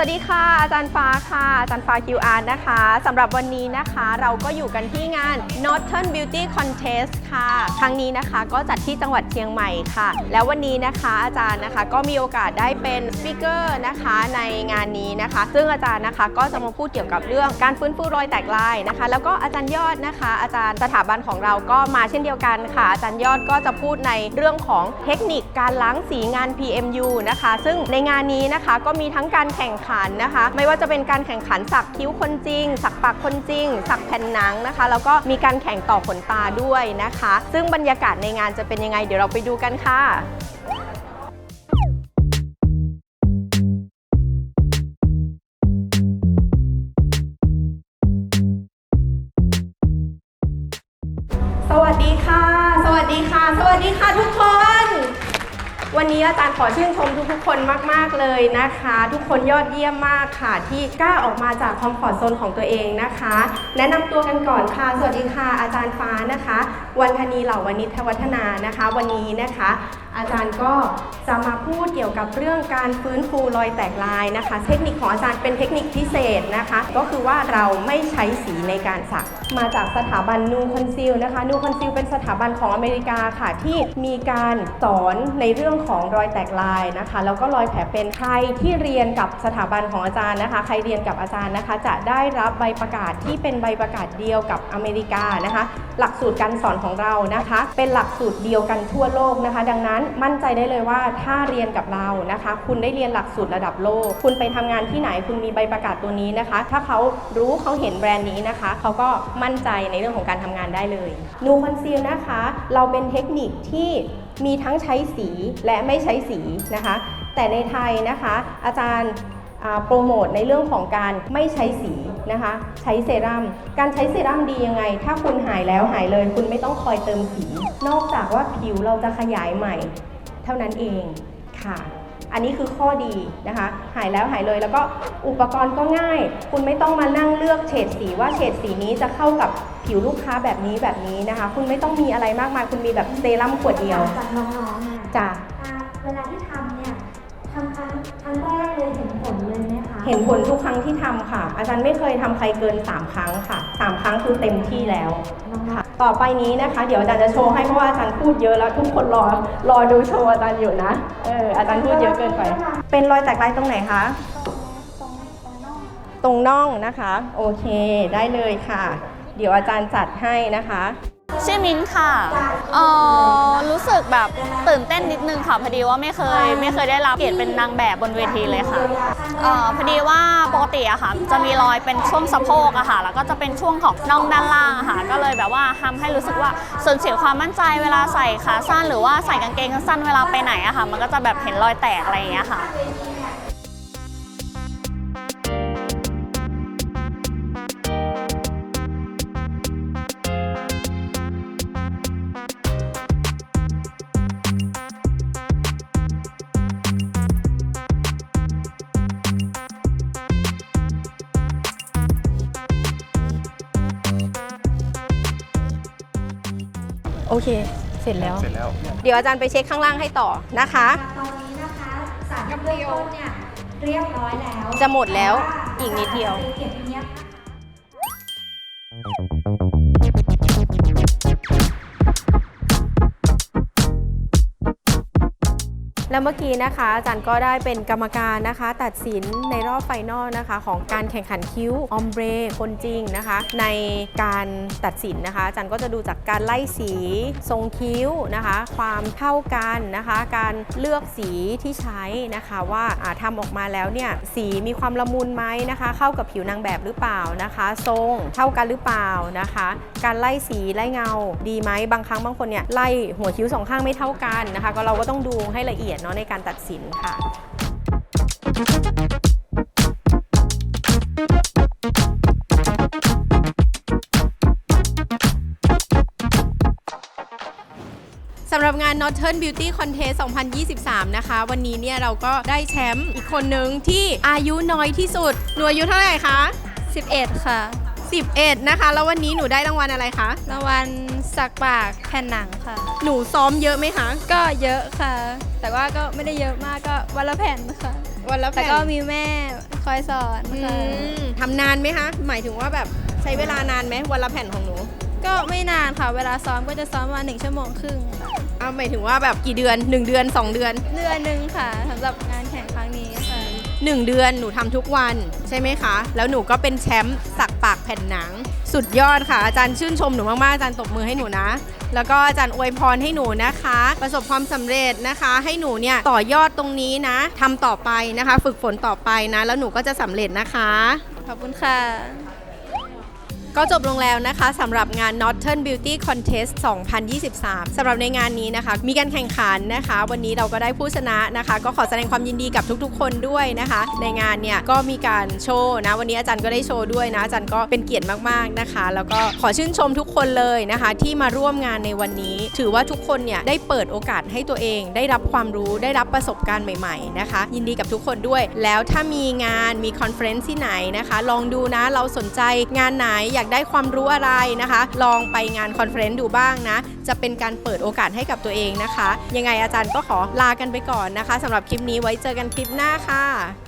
สวัสดีค่ะ อาจารย์ฟ้าค่ะ อาจารย์ฟ้า QR นะคะสำหรับวันนี้นะคะเราก็อยู่กันที่งาน Northern Beauty Contest ค่ะ ครั้งนี้นะคะก็จัดที่จังหวัดเชียงใหม่ค่ะ แล้ววันนี้นะคะอาจารย์นะคะก็มีโอกาสได้เป็นสปิเกอร์นะคะในงานนี้นะคะ ซึ่งอาจารย์นะคะก็จะมาพูดเกี่ยวกับเรื่องการฟื้นฟูรอยแตกลายนะคะ แล้วก็อาจารย์ยอดนะคะ อาจารย์สถาบันของเราก็มาเช่นเดียวกันค่ะ อาจารย์ยอดก็จะพูดในเรื่องของเทคนิคการล้างสีงาน PMU นะคะ ซึ่งในงานนี้นะคะก็มีทั้งการแข่งขันนะคะ ไม่ว่าจะเป็นการแข่งขันสักคิ้วคนจริง สักปากคนจริง สักแผ่นหนังนะคะ แล้วก็มีการแข่งต่อขนตาด้วยนะคะ ซึ่งบรรยากาศในงานจะเป็นยังไงเดี๋ยวเราไปดูกันค่ะสวัสดีค่ะ สวัสดีค่ะ สวัสดีค่ะทุกคน วันนี้อาจารย์ขอชื่นชมทุกๆคนมากๆเลยนะคะ ทุกคนยอดเยี่ยมมากค่ะ ที่กล้าออกมาจากคอมฟอร์ทโซนของตัวเองนะคะ แนะนำตัวกันก่อนค่ะ สวัสดีค่ะ อาจารย์ฟ้านะคะ วันคณีเหล่าวณิชวัฒนานะคะ วันนี้นะคะ อาจารย์ก็จะมาพูดเกี่ยวกับเรื่องการฟื้นฟูรอยแตกลายนะคะ เทคนิคของอาจารย์เป็นเทคนิคพิเศษนะคะ ก็คือว่าเราไม่ใช้สีในการสัก มาจากสถาบันนูคอนซิลนะคะนูคอนซิลเป็นสถาบันของอเมริกาค่ะที่มีการสอนในเรื่องของรอยแตกลายนะคะ แล้วก็รอยแผลเป็นใครที่เรียนกับสถาบันของอาจารย์นะคะ ใครเรียนกับอาจารย์นะคะ จะได้รับใบประกาศที่เป็นใบประกาศเดียวกับอเมริกานะคะ หลักสูตรการสอนของเรานะคะ เป็นหลักสูตรเดียวกันทั่วโลกนะคะ ดังนั้นมั่นใจได้เลยว่าถ้าเรียนกับเรานะคะ คุณได้เรียนหลักสูตรระดับโลก คุณไปทำงานที่ไหนคุณมีใบประกาศตัวนี้นะคะ ถ้าเขารู้เขาเห็นแบรนด์นี้นะคะเขาก็มั่นใจในเรื่องของการทำงานได้เลยนูคอนซีลนะคะ เราเป็นเทคนิคที่ มีทั้งใช้สีและไม่ใช้สีนะคะ แต่ในไทยนะคะ อาจารย์โปรโมทในเรื่องของการไม่ใช้สีนะคะ ใช้เซรั่มการใช้เซรั่มดียังไง ถ้าคุณหายแล้วหายเลย คุณไม่ต้องคอยเติมสี นอกจากว่าผิวเราจะขยายใหม่ เท่านั้นเองค่ะ อันนี้คือข้อดีนะคะ หายแล้วหายเลย แล้วก็อุปกรณ์ก็ง่าย คุณไม่ต้องมานั่งเลือกเฉดสีว่าเฉดสีนี้จะเข้ากับผิวลูกค้าแบบนี้แบบนี้นะคะ คุณไม่ต้องมีอะไรมากมาย คุณมีแบบเซรั่มขวดเดียวจากน้องๆอะจ้ะอ่าเวลาที่ทำเนี่ย ทำครั้งครั้งแรกเลยเห็นผลเลยไหมคะ เห็นผลทุกครั้งที่ทำค่ะ อาจารย์ไม่เคยทำใครเกิน 3 ครั้งค่ะ3ครั้งคือเต็มที่แล้วน้องค่ะต่อไปนี้นะคะ เดี๋ยวอาจารย์จะโชว์ให้เพราะว่าอาจารย์พูดเยอะแล้วทุกคนรอรอดูโชว์อาจารย์อยู่นะเอออาจารย์พูดเยอะเกินไป เป็นรอยแตกลายตรงไหนคะ ตรงตรงน่องตรงน่องนะคะ โอเคได้เลยค่ะ เดี๋ยวอาจารย์จัดให้นะคะ ชื่อมิ้นท์ค่ะเอ่อรู้สึกแบบตื่นเต้นนิดนึงค่ะพอดีว่าไม่เคยไม่เคยได้รับเกียรติเป็นนางแบบบนเวทีเลยค่ะเอ่อพอดีว่าปกติอะค่ะจะมีรอยเป็นช่วงสะโพกอะค่ะ แล้วก็จะเป็นช่วงของน่องด้านล่างอะค่ะ ก็เลยแบบว่าทำให้รู้สึกว่าสูญเสียความมั่นใจเวลาใส่ขาสั้นหรือว่าใส่กางเกงสั้นเวลาไปไหนอะค่ะ มันก็จะแบบเห็นรอยแตกอะไรอย่างเงี้ยค่ะ โอเค เสร็จแล้ว เสร็จแล้ว เดี๋ยวอาจารย์ไปเช็คข้างล่างให้ต่อนะคะ ตอนนี้นะคะสารกับเรียวเนี่ยเรียบร้อยแล้วจะหมดแล้วอีกนิดเดียวไปเก็บ แล้วเมื่อกี้นะคะอาจารย์ก็ได้เป็นกรรมการนะคะ ตัดสินในรอบไฟนอลนะคะ ของการแข่งขันคิ้วออมเบรคนจริงนะคะ ในการตัดสินนะคะอาจารย์ก็จะดูจากการไล่สีทรงคิ้วนะคะ ความเท่ากันนะคะ การเลือกสีที่ใช้นะคะว่าอ่าทำออกมาแล้วเนี่ยสีมีความละมุนไหมนะคะ เข้ากับผิวนางแบบหรือเปล่านะคะ ทรงเท่ากันหรือเปล่านะคะ การไล่สีไล่เงาดีไหมบางครั้งบางคนเนี่ยไล่หัวคิ้วสองข้างไม่เท่ากันนะคะ ก็เราก็ต้องดูให้ละเอียดเนาะในการตัดสินค่ะสำหรับงาน Northern Beauty Contest 2023 นะคะ วันนี้เนี่ยเราก็ได้แชมป์อีกคนหนึ่งที่อายุน้อยที่สุด หนูอายุเท่าไหร่คะ 11 ค่ะ 11 นะคะ แล้ววันนี้หนูได้รางวัลอะไรคะ รางวัล สักปากแผ่นหนังค่ะ หนูซ้อมเยอะไหมคะ ก็เยอะค่ะ แต่ว่าก็ไม่ได้เยอะมากก็วันละแผ่นค่ะวันละแต่แผ่นก็มีแม่คคอยสอนอืค่ะมทำนานไหมคะ หมายถึงว่าแบบใช้เวลานานไหมวันละแผ่นของหนูก็ไม่นานค่ะ เวลาซ้อมก็จะซ้อมมาหนึ่งชั่วโมงครึ่งเอาหมายถึงว่าแบบกี่เดือน 1 เดือน 2 เดือน เดือนหนึ่งค่ะสำหรับงานแข่งครั้งนี้ค่ะ 1 เดือนหนูทำทุกวันใช่ไหมคะ แล้วหนูก็เป็นแชมป์สักปากแผ่นหนัง สุดยอดค่ะ อาจารย์ชื่นชมหนูมากๆอาจารย์ตบมือให้หนูนะ แล้วก็อาจารย์อวยพรให้หนูนะคะ ประสบความสำเร็จนะคะ ให้หนูเนี่ยต่อยอดตรงนี้นะทำต่อไปนะคะ ฝึกฝนต่อไปนะ แล้วหนูก็จะสำเร็จนะคะ ขอบคุณค่ะ ก็จบลงแล้วนะคะสำหรับงาน Northern Beauty Contest 2023 สำหรับในงานนี้นะคะ มีการแข่งขันนะคะ วันนี้เราก็ได้ผู้ชนะนะคะ ก็ขอแสดงความยินดีกับทุกๆ คนด้วยนะคะ ในงานเนี่ยก็มีการโชว์นะ วันนี้อาจารย์ก็ได้โชว์ด้วยนะ อาจารย์ก็เป็นเกียรติมากๆนะคะ แล้วก็ขอชื่นชมทุกคนเลยนะคะ ที่มาร่วมงานในวันนี้ ถือว่าทุกคนเนี่ยได้เปิดโอกาสให้ตัวเอง ได้รับความรู้ได้รับประสบการณ์ใหม่ๆนะคะ ยินดีกับทุกคนด้วย แล้วถ้ามีงานมีคอนเฟรนซ์ที่ไหนนะคะ ลองดูนะเราสนใจงานไหนอยากากได้ความรู้อะไรนะคะ ลองไปงานคอนเฟรนซ์ดูบ้างนะ จะเป็นการเปิดโอกาสให้กับตัวเองนะคะ ยังไงอาจารย์ก็ขอลากันไปก่อนนะคะสำหรับคลิปนี้ไว้เจอกันคลิปหน้าค่ะ